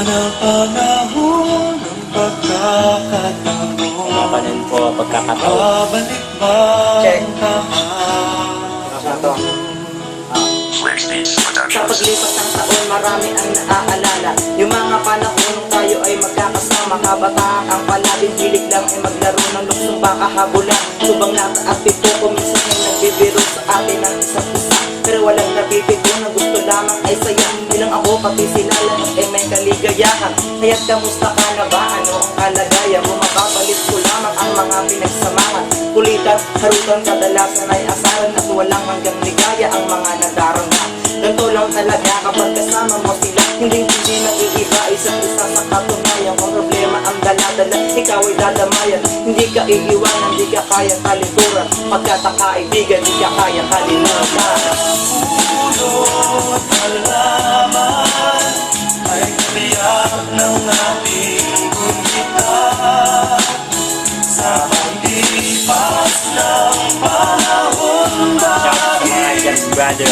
na panahon ng pagkakataon. Labanan po pagkakataon. Babalik ba Check. Ito. Kapag lipas ng taon, marami ang naaalala. Yung mga panahon tayo ay magkakasama. Kabataan ang palabing hilig lang ay maglaro ng luksong baka habulan Subang nataas dito, kuminsan ay nagbibiro sa atin ang isa't isa. Pero walang napipito na lamang ay saya. Bilang ako pati sila lang ay may kaligayahan. Kaya't kamusta ka na ba? Ano ang kalagayan mo? Mababalit ko lamang ang mga pinagsamahan. Kulitan, harutan, kadalasan ay asaran At walang hanggang ligaya ang mga nadarama. Ganto lang talaga kapag kasama mo sila Hindi hindi nag-iiba isa't isa sa katunayan. Kung problema ang daladala, ikaw ay dadamayan. Hindi ka iiwanan, hindi ka kaya kalituran. Pagkat ang kaibigan, hindi ka kaya kalimutan Brother.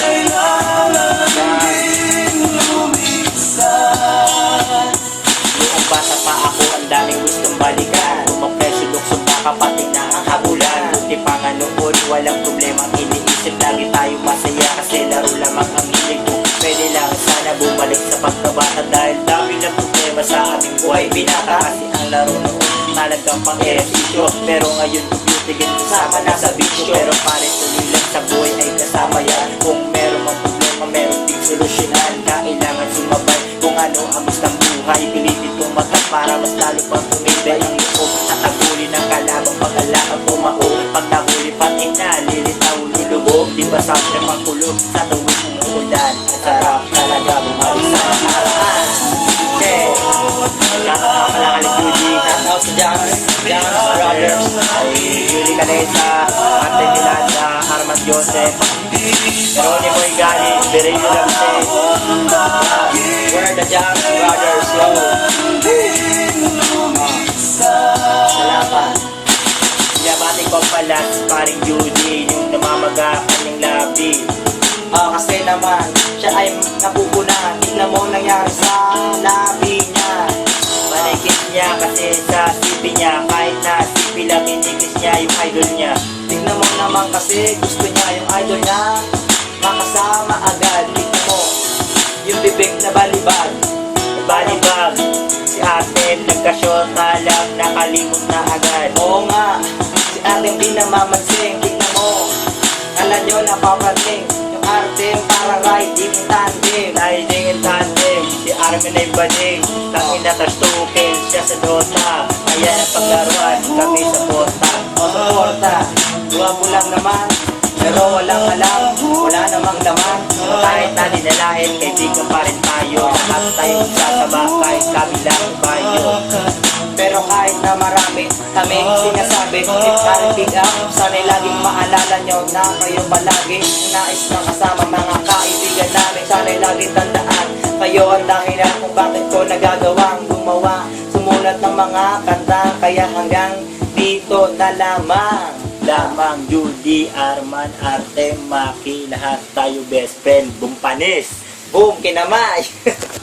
Noong bata pa ako, ang daming gustong balikan. Pumapresyo luksong baka pati na ang habulan. Buti pa nga noon, walang problema. Iniisip lagi tayo masaya. Kasi laro lamang ang hilig ko. Pwede lang sana bumalik sa pagkabata. Dahil dami na problema sa ating buhay Binata kasi ang laro noon talagang pang ehersisyo Pero ngayon tigil kasama na sa bisyo. Pero pare tuloy lang sa buhay ay para mas lalo pang tumibay ang ito At aguli ng kalabang pag-alakang tumao Pag nahuli pati na, lilitaw lulubog Di ba sa akin makulog sa tuwing umuulan Ang sarap talaga bumalik sa nakaraan Okay, shoutout pala kay Judy Shoutout sa Jams. Brothers. ay Julie Calesa, Ate Milanda, Armand Joseph, Geronimo Igali, Bereno Lamse, We're the Jams Brothers. Yo. Paring Judy, yung namamaga kanyang labi. Ah, kasi naman, siya ay napupunan Tignan mo nangyari sa labi niya. Malikit niya kasi sa sipi niya, kahit na sipi lang inikis niya yung idol niya. Tignan mo naman kasi gusto niya yung idol niya. Makasama agad, tignan mo. Yung bibig na balibag. Balibag, si ate nagkasyota lang, nakalimot na agad. Oo nga, si ating di namamansin Tignan mo, alam nyo napapansin Yung arte parang riding in tandem Sliding in tandem, si Armin ay baling Tangin na tastukin siya sa Dota. Kaya na paglaruan kami sa Bota O suporta, duwa mo lang naman. Pero walang alam, wala namang laman. Kahit na dinalain, kaibigan pa rin tayo. Lahat tayo magsasaba kahit kami lang bayo kami. Sinasabi If parang big up, sana'y laging maalala nyo Na kayo palagi nais na kasama mga kaibigan namin Sana'y laging tandaan Kayo. Ang dahilan kung bakit ko nagagawang gumawa. Sumulat ng mga kanta Kaya hanggang dito na lamang. Lamang Judy, Arman, Arte, Maki Lahat tayo best friend, bumpanis. Boom, kinamay!